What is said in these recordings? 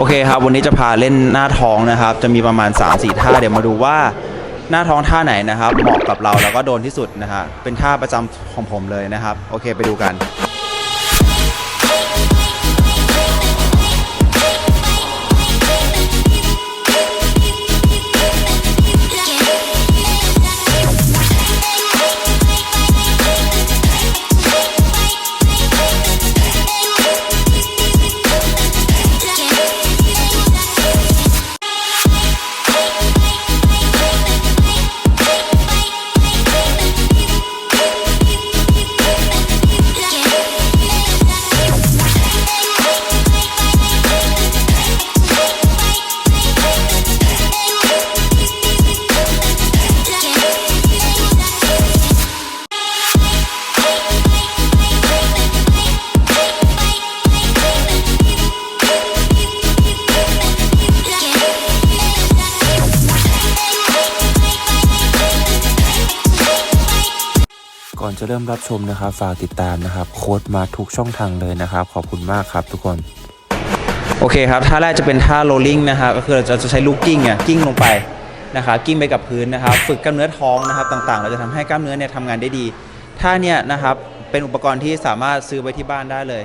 โอเคครับ วันนี้จะพาเล่นหน้าท้องนะครับ จะมีประมาณ 3-4 ท่า เดี๋ยวมาดูว่าหน้าท้องท่าไหนนะครับ เหมาะกับเราแล้วก็โดนที่สุดนะฮะเป็นท่าประจำของผมเลยนะครับ โอเคไปดูกัน ก่อนจะเริ่มรับชมนะครับฝากติดตามนะครับ โค้ดมาทุกช่องทางเลยนะครับ ขอบคุณมากครับทุกคน โอเคครับท่าแรกจะเป็นท่าโรลลิ่งนะครับก็คือเราจะใช้ลูกกิ้งอะกิ้งลงไปนะครับกิ้งไปกับพื้นนะครับ ฝึกกล้ามเนื้อท้องนะครับต่างๆ เราจะทำให้กล้ามเนื้อเนี่ยทำงานได้ดีท่าเนี่ยนะครับเป็นอุปกรณ์ที่สามารถซื้อไว้ที่บ้านได้เลย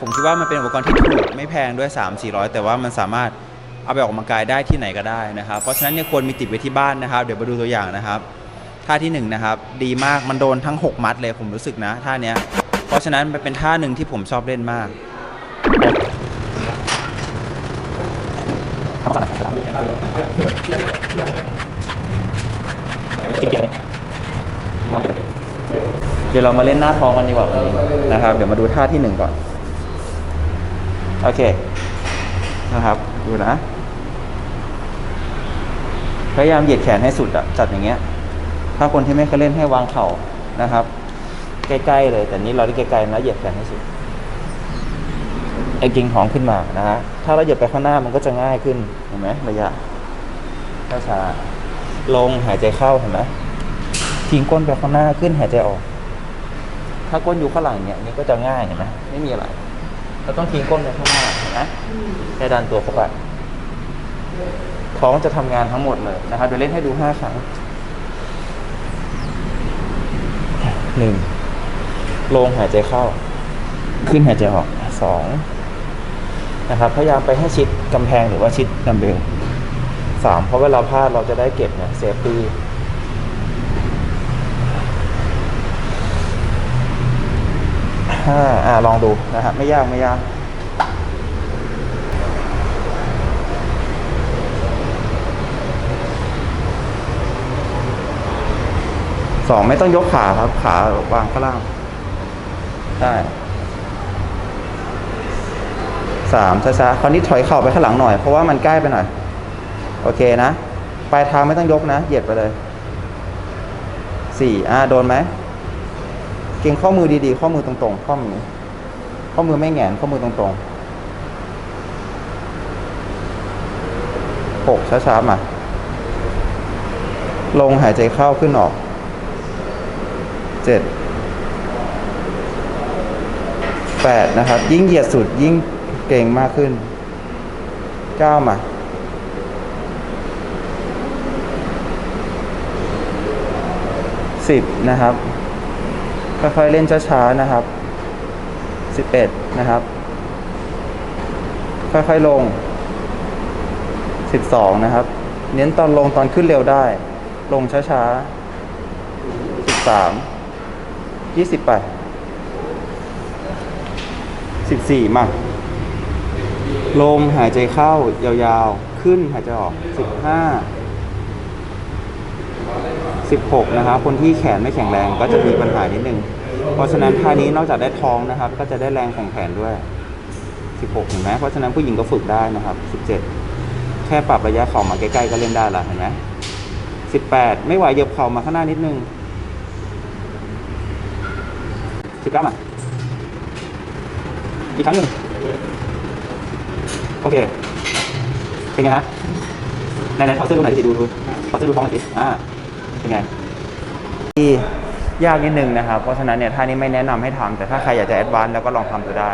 ผมคิดว่ามันเป็นอุปกรณ์ที่ถูกไม่แพงด้วย 3 4 0 0 แต่ว่ามันสามารถเอาไปออกกำลังกายได้ที่ไหนก็ได้นะครับ เพราะฉะนั้นเนี่ยควรมีติดไว้ที่บ้านนะครับ เดี๋ยวมาดูตัวอย่างนะครับ ท่าที่หนึ่งนะครับดีมากมันโดนทั้ง 6 มัดเลยผมรู้สึกนะท่าเนี้ยเพราะฉะนั้นมันเป็นท่าหนึ่งที่ผมชอบเล่นมากเดี๋ยวเรามาเล่นหน้าท้องกันดีกว่าวันนี้นะครับ เดี๋ยวมาดูท่าที่หนึ่งก่อน โอเค นะครับ ดูนะ พยายามเหยียดแขนให้สุดอะจัดอย่างเงี้ย ถ้าคนที่ไม่เคยเล่นให้วางเข่านะครับ ใกล้ๆเลย แต่นี้เราได้ไกลๆนะเหยียดแขนให้สุดไอ้กิ่งท้องขึ้นมานะฮะถ้าเราเหยียดไปข้างหน้ามันก็จะง่ายขึ้นเห็นไหมระยะช้าๆลงหายใจเข้าเห็นไหมทิ้งก้นไปข้างหน้าขึ้นหายใจออก ถ้าก้นอยู่ข้างหลังเนี่ยนี่ก็จะง่ายเห็นไหมไม่มีอะไรเราต้องทิ้งก้นไปข้างหน้าเห็นไหมแค่ดันตัวเข้าไปท้องจะทำงานทั้งหมดเลยนะครับเดี๋ยวเล่นให้ดูห้าครั้ง หนึ่งลงหายใจเข้า ขึ้นหายใจออกสองนะครับพยายามไปให้ชิดกำแพงหรือว่าชิดดัมเบลสามเพราะเวลาพลาดเราจะได้เก็บเนี่ยเซฟตี้ห้าอ่าลองดูนะครับไม่ยากไม่ยาก สองไม่ต้องยกขาครับ ขาวางข้างล่างได้สามช้าๆคราวนี้ถอยเข่าไปข้างหลังหน่อย เพราะว่ามันใกล้ไปหน่อย โอเคนะปลายเท้าไม่ต้องยกนะ เหยียดไปเลยสี่อ่าโดนไหมเก่งข้อมือดีๆ ข้อมือตรงๆ ข้อมือ ข้อมือไม่แหงนข้อมือตรงๆหกช้าๆมา ลงหายใจเข้าขึ้นออก เจ็ดแปดนะครับ ยิ่งเหยียดสุดยิ่งเก่งมากขึ้นเก้ามาสิบนะครับ ค่อยๆเล่นช้าๆนะครับสิบเอ็ดนะครับ ค่อยๆลงสิบสองนะครับ เน้นตอนลงตอนขึ้นเร็วได้ ลงช้าๆสิบสาม ยี่สิบไปดสิบสี่มาลงหายใจเข้ายาวๆ ขึ้นหายใจออกสิบห้า16นะครับ คนที่แขนไม่แข็งแรงก็จะมีปัญหานิดนึง เพราะฉะนั้นท่านี้นอกจากได้ท้องนะครับ ก็จะได้แรงของแขนด้วย16เห็นไหมเพราะฉะนั้นผู้หญิงก็ฝึกได้นะครับ17แค่ปรับระยะเข่ามาใกล้ๆก็เล่นได้ละเห็นไหม18ไม่ไหวเหยียบเข่ามาข้างหน้านิดนึง 19มาอีกครั้งหนึ่งโอเค เป็นไงฮะไหนๆถอดเสื้อดูหน่อยสิดูดูถอดเสื้อดูท้องหน่อยสิอ่าเป็นไงที่ยากนิดนึงนะครับ เพราะฉะนั้นเนี่ยท่านี้ไม่แนะนำให้ทำแต่ถ้าใครอยากจะแอดวานซ์แล้วก็ลองทำดูได้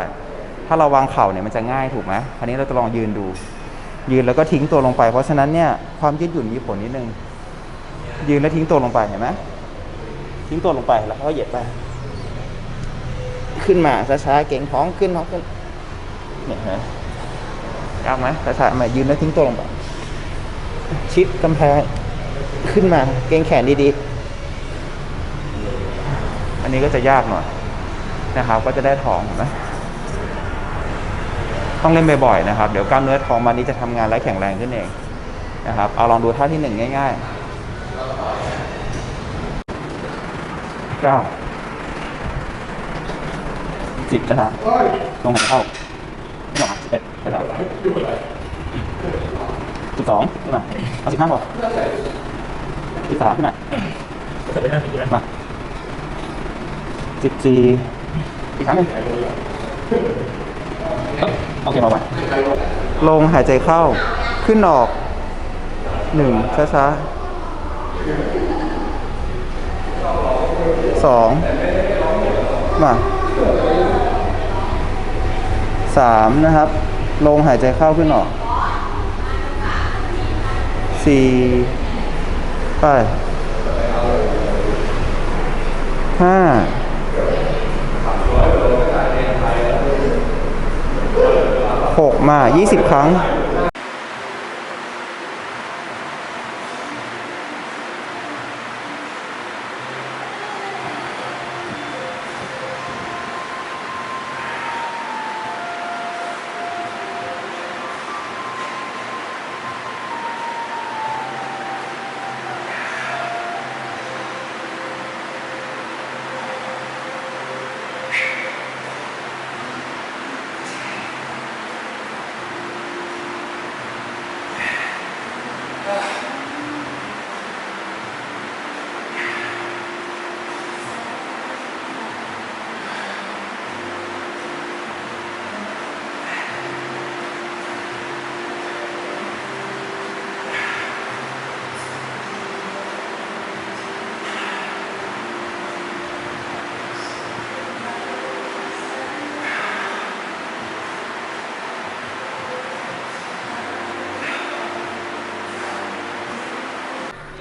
ถ้าเราวางเข่าเนี่ยมันจะง่ายถูกไหมคราวนี้เราจะลองยืนดู ยืนแล้วก็ทิ้งตัวลงไป เพราะฉะนั้นเนี่ยความยืดหยุ่นมีผลนิดนึง ยืนแล้วทิ้งตัวลงไปเห็นไหมทิ้งตัวลงไปแล้วก็เหยียดไป ขึ้นมาช้าๆเก่งท้องขึ้นท้องขึ้นเนี่ยเห็นไหมยากไหมช้าๆมายืนแล้วทิ้งตัวลงไปชิดกำแพงขึ้นมา เกรงแขนดีๆ อันนี้ก็จะยากหน่อยนะครับ ก็จะได้ท้องนไหมต้องเล่นบ่อยๆนะครับ เดี๋ยวกล้ามเนื้อท้องมันนี้จะทำงานและแข็งแรงขึ้นเองนะครับ เอาลองดูท่าที่หนึ่งง่ายๆเก้า สิบนะครับลงหันเข้าไม่หรอกสิบเอ็ดนะครับสิบสองขึ้นมาเอาสิบห้าพอสิบสามขึ้นมามาสิบสี่อีกครั้งหนึ่งโอเคพอไปลงหายใจเข้า ขึ้นออกหนึ่งช้าๆสองมา สามนะครับ ลงหายใจเข้าขึ้นออกสี่ไปห้าหกมายี่สิบครั้ง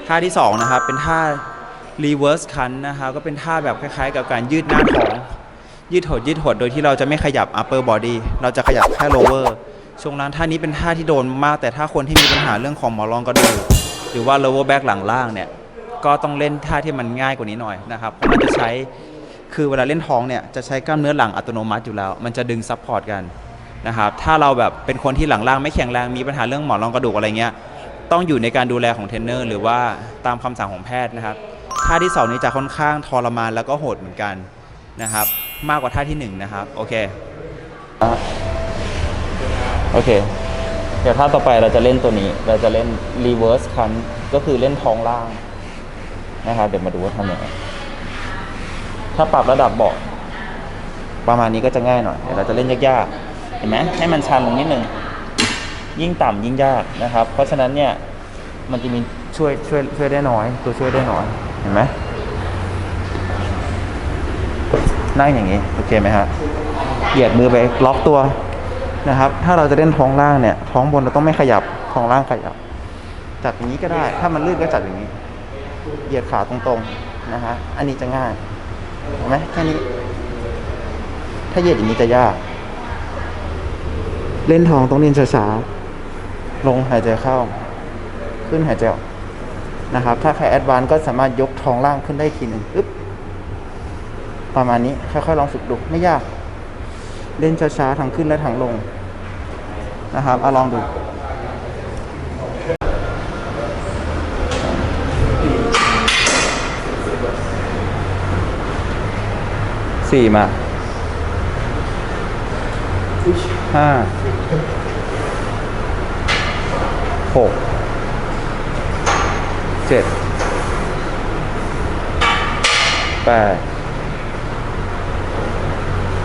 ท่าที่สองนะครับเป็นท่า reverse crunch นะครับก็เป็นท่าแบบคล้ายๆ กับการยืดหน้าท้องยืดหดยืดหดโดยที่เราจะไม่ขยับ upper body เราจะขยับแค่ lower ช่วงนั้นท่านี้เป็นท่าที่โดนมาก แต่ถ้าคนที่มีปัญหาเรื่องของหมอนรองกระดูกหรือว่า lower back หลังล่างเนี่ยก็ต้องเล่นท่าที่มันง่ายกว่านี้หน่อยนะครับเพราะมันจะใช้คือเวลาเล่นท้องเนี่ยจะใช้กล้ามเนื้อหลังอัตโนมัติอยู่แล้ว มันจะดึงซัพพอร์ตกันนะครับถ้าเราแบบเป็นคนที่หลังล่างไม่แข็งแรงมีปัญหาเรื่องหมอนรองกระดูกอะไรเงี้ย ต้องอยู่ในการดูแลของเทรนเนอร์หรือว่าตามคำสั่งของแพทย์นะครับท่าที่สองนี้จะค่อนข้างทรมานแล้วก็โหดเหมือนกันนะครับ มากกว่าท่าที่หนึ่งนะครับ โอเคโอเค เดี๋ยวท่าต่อไปเราจะเล่นตัวนี้ เราจะเล่น reverse crunch ก็คือเล่นท้องล่างนะครับเดี๋ยวมาดูว่าทำยังไงถ้าปรับระดับเบาะประมาณนี้ก็จะง่ายหน่อยเดี๋ยวเราจะเล่นยากๆเห็นไหมให้มันชันลงนิดนึง ยิ่งต่ำยิ่งยากนะครับ เพราะฉะนั้นเนี่ยมันจะมีช่วยช่วยช่วยได้น้อย ตัวช่วยได้น้อยเห็นไหมนั่งอย่างนี้โอเคไหมฮะเหยียดมือไปล็อกตัวนะครับ ถ้าเราจะเล่นท้องล่างเนี่ยท้องบนเราต้องไม่ขยับท้องล่างขยับ จัดอย่างนี้ก็ได้ ถ้ามันลื่นก็จัดอย่างนี้ เหยียดขาตรงๆนะฮะอันนี้จะง่ายเห็นไหมแค่นี้ ถ้าเหยียดอย่างนี้จะยาก เล่นท้องต้องเล่นช้าๆ ลงหายใจเข้า ขึ้นหายใจออกนะครับ ถ้าใครแอดวานก็สามารถยกท้องล่างขึ้นได้ทีหนึ่งอึ๊บประมาณนี้ค่อยๆลองฝึกดูไม่ยาก เล่นช้าๆทางขึ้นและทางลงนะครับเอาลองดูสี่มาห้า หกเจ็ดแปด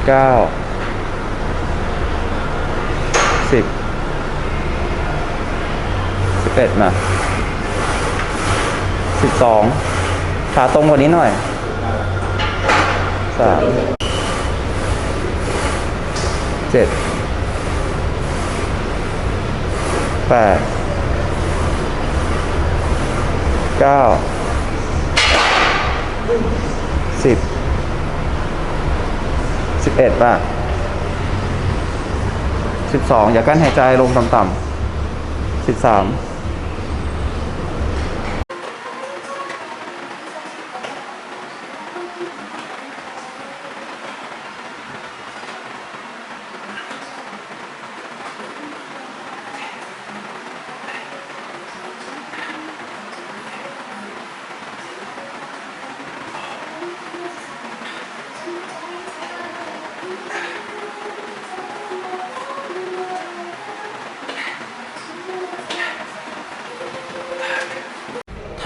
เก้าสิบสิบเอ็ดมาสิบสองขาตรงกว่านี้หน่อยสามเจ็ดแปด เก้าสิบสิบเอ็ดป่ะสิบสองอย่ากั้นหายใจลงต่ำๆสิบสาม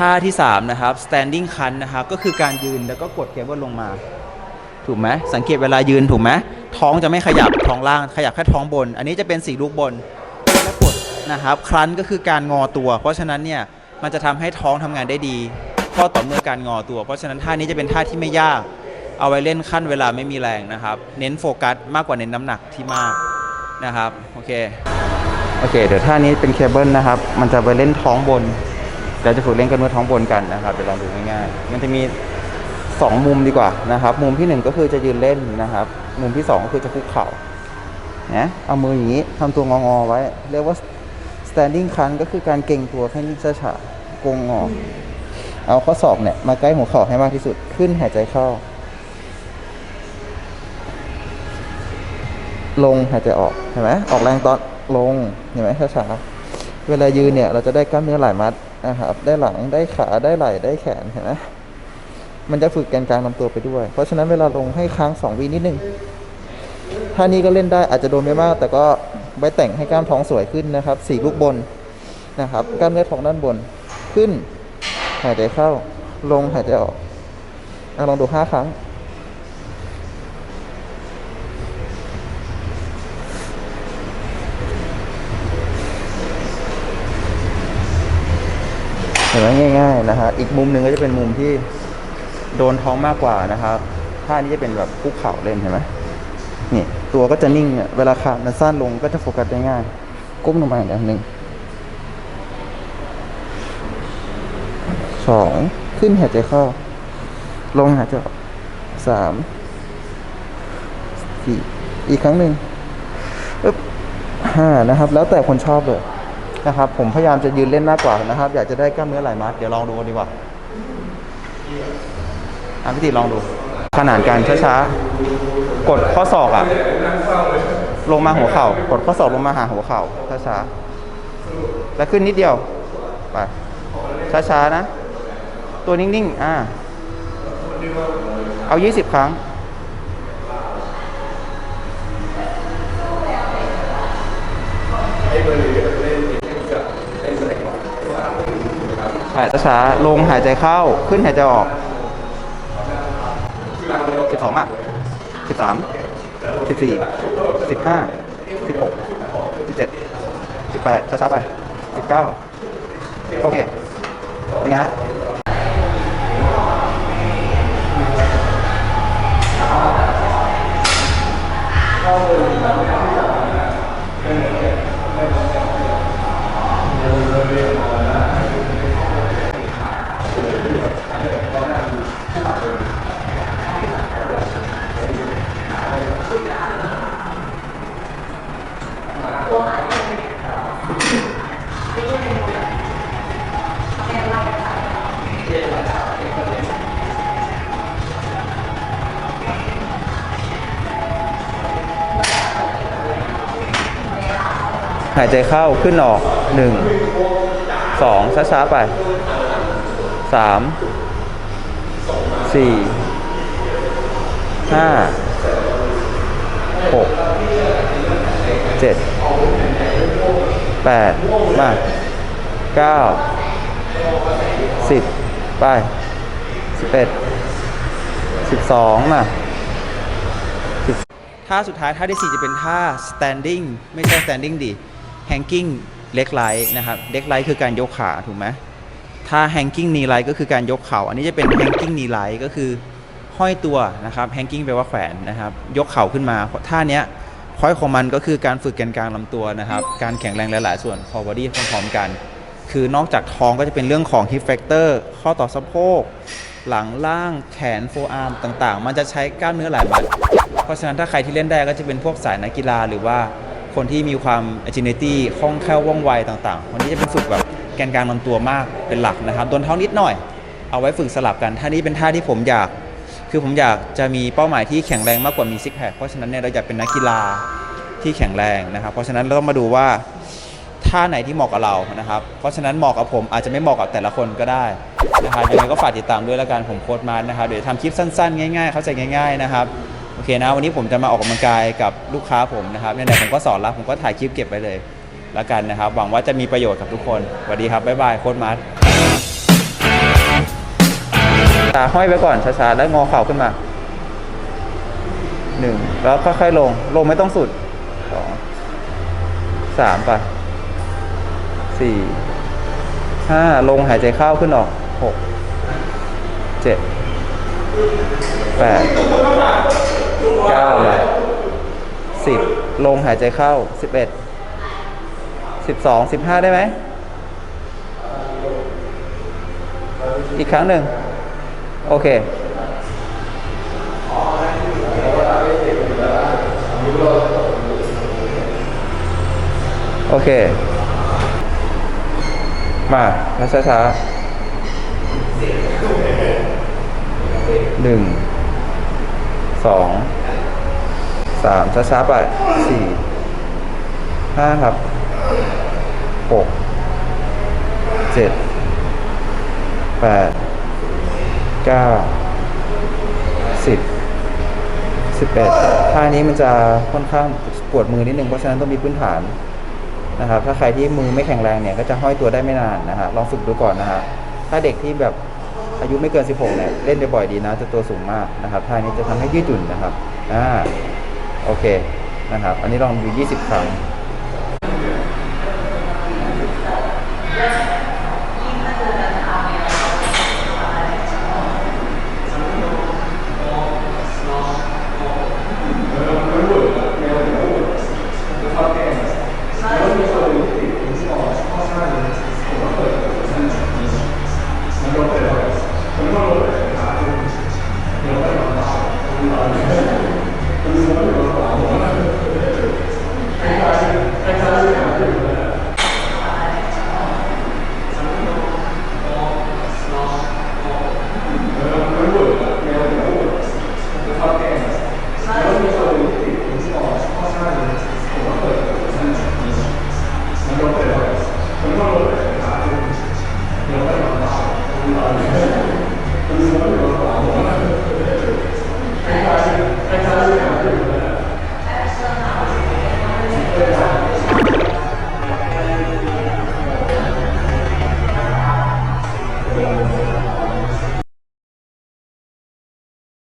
ท่าที่3นะครับ standing crunch นะครับก็คือการยืนแล้วก็กดเคเบิลลงมา ถูกไหมสังเกตเวลายืนถูกไหมท้องจะไม่ขยับท้องล่างขยับแค่ท้องบน อันนี้จะเป็นสี่ลูกบนแล้วกดนะครับครันก็คือการงอตัว เพราะฉะนั้นเนี่ยมันจะทำให้ท้องทำงานได้ดีก็ต่อเมื่อการงอตัว เพราะฉะนั้นท่านี้จะเป็นท่าที่ไม่ยาก เอาไว้เล่นขั้นเวลาไม่มีแรงนะครับ เน้นโฟกัสมากกว่าเน้นน้ำหนักที่มากนะครับโอเคโอเค เดี๋ยวท่านี้เป็นเคเบิลนะครับ มันจะไปเล่นท้องบน เราจะฝึกเล่นกันเมื่อท้องบนกันนะครับเดี๋ยวลองดูง่ายๆมันจะมี 2 มุมดีกว่านะครับ มุมที่ 1 ก็คือจะยืนเล่นนะครับ มุมที่ 2 ก็คือจะคุกเข่านะเอามืออย่างนี้ทำตัวงอๆไว้ เรียกว่า standing crunch ก็คือการเก่งตัวให้นิ่งช้าๆโกงงอ เอาข้อศอกเนี่ยมาใกล้หัวเข่าให้มากที่สุดขึ้นหายใจเข้า ลงหายใจออกเห็นไหมออกแรงตอนลงเห็นไหมช้าๆเวลายืนเนี่ยเราจะได้กล้ามเนื้อหลายมัด นะครับ ได้หลังได้ขาได้ไหล่ได้แขนเห็นไหมมันจะฝึกแกนกลางลำตัวไปด้วย เพราะฉะนั้นเวลาลงให้ค้างสองวินิดนึงท่านี้ก็เล่นได้อาจจะโดนไม่มาก แต่ก็ไว้แต่งให้กล้ามท้องสวยขึ้นนะครับสี่ลูกบนนะครับกล้ามเนื้อท้องด้านบนขึ้น หายใจเข้า ลงหายใจออกอะลองดูห้าครั้ง เห็นไหมง่ายๆนะฮะอีกมุมหนึ่งก็จะเป็นมุมที่โดนท้องมากกว่านะครับท่านี้จะเป็นแบบคุกเข่าเล่นเห็นไหมนี่ตัวก็จะนิ่งเวลาขามันสั้นลงก็จะโฟกัสได้ง่าย ก้มลงมาอย่างเดียวหนึ่งสองขึ้นหายใจเข้า ลงหายใจออกสามสี่อีกครั้งหนึ่งปึ๊บห้านะครับ แล้วแต่คนชอบเลย นะครับ ผมพยายามจะยืนเล่นมากกว่านะครับ อยากจะได้กล้ามเนื้อไหลายมัดเดี๋ยวลองดูกันดีกว่าอะพี่ติลองดู ขนานกันช้าๆ กดข้อศอกอะลงมาหัวเข่า กดข้อศอกลงมาหาหัวเข่าช้าๆ แล้วขึ้นนิดเดียว ไป ช้าๆ นะ ตัวนิ่งๆ อ่า เอา 20 ครั้ง ถ่าช้าลงหายใจเข้า ขึ้นหายใจออกสิบสองอะสิบสามสิบสี่สิบห้าสิบหกสิบเจ็ดสิบแปดช้าๆไปสิบเก้าโอเคนี่ฮะเข้าเลยายใจเข้าขึ้นออกหนึ่งสองช้าๆไปสามสี่ห้าหกเจ็ดแปดมาเก้าสิบไปสิบเอ็ดสิบสองมาท่าสุดท้ายท่าที่ 4 จะเป็นท่า standing ไม่ใช่ standing ดิ hanging leg light นะครับ leg light คือการยกขาถูกไหมท่า hanging knee light ก็คือการยกเข่า อันนี้จะเป็น hanging knee light ก็คือห้อยตัวนะครับ hanging แปลว่าแขวนนะครับ ยกเข่าขึ้นมาท่าเนี้ยพอยของมันก็คือการฝึกแกนกลางลำตัวนะครับ การแข็งแรงหลาย ๆ ส่วนขอบอดี้พร้อมๆกัน คือนอกจากท้องก็จะเป็นเรื่องของ hip factor ข้อต่อสะโพก หลังล่างแขนโฟอาร์มต่าง ๆ มันจะใช้กล้ามเนื้อหลายมัด เพราะฉะนั้นถ้าใครที่เล่นได้ก็จะเป็นพวกสายนักกีฬาหรือว่า คนที่มีความ agility คล่องแคล่วว่องไวต่างๆ วันนี้จะเป็นฝึกแบบแกนกลางลำตัวมากเป็นหลักนะครับโดนเท้านิดหน่อย เอาไว้ฝึกสลับกันท่านี้เป็นท่าที่ผมอยาก คือผมอยากจะมีเป้าหมายที่แข็งแรงมากกว่ามีซิกแพคเพราะฉะนั้นเนี่ยเราอยากเป็นนักกีฬาที่แข็งแรงนะครับ เพราะฉะนั้นเราต้องมาดูว่าท่าไหนที่เหมาะกับเรานะครับ เพราะฉะนั้นเหมาะกับผมอาจจะไม่เหมาะกับแต่ละคนก็ได้นะครับยังไงก็ฝากติดตามด้วยแล้วกันผมโค้ดมาร์ทนะครับเดี๋ยวทำคลิปสั้นๆ ง่ายๆ เข้าใจง่าย ๆนะครับ โอเคนะ วันนี้ผมจะมาออกกำลังกายกับลูกค้าผมนะครับไหนๆผมก็สอนแล้วผมก็ถ่ายคลิปเก็บไว้เลยแล้วกันนะครับ หวังว่าจะมีประโยชน์กับทุกคนสวัสดีครับ บ๊ายบายโค้ดมาร์ทตาห้อยไปก่อนช้าๆแล้วงอเข่าขึ้นมาหนึ่งแล้วค่อยๆลง ลงไม่ต้องสุดสองสามไปสี่ห้าลงหายใจเข้าขึ้นออกหกเจ็ดแปด เก้าเลยสิบลงหายใจเข้าสิบเอ็ดสิบสองสิบห้าได้ไหม อีกครั้งหนึ่ง โอเคโอเค มาช้าช้าหนึ่ง สองสามช้าๆไปสี่ห้าครับหกเจ็ดแปดเก้าสิบสิบเอ็ดท่านี้มันจะค่อนข้างปวดมือนิดนึงเพราะฉะนั้นต้องมีพื้นฐานนะครับ ถ้าใครที่มือไม่แข็งแรงเนี่ยก็จะห้อยตัวได้ไม่นานนะฮะลองฝึกดูก่อนนะฮะถ้าเด็กที่แบบ อายุไม่เกิน 16เนี่ยเล่นได้บ่อยดีนะ จะตัวสูงมากนะครับท่านี้จะทำให้ยืดหยุ่นนะครับอ่าโอเคนะครับ อันนี้ลองดู 20 ครั้ง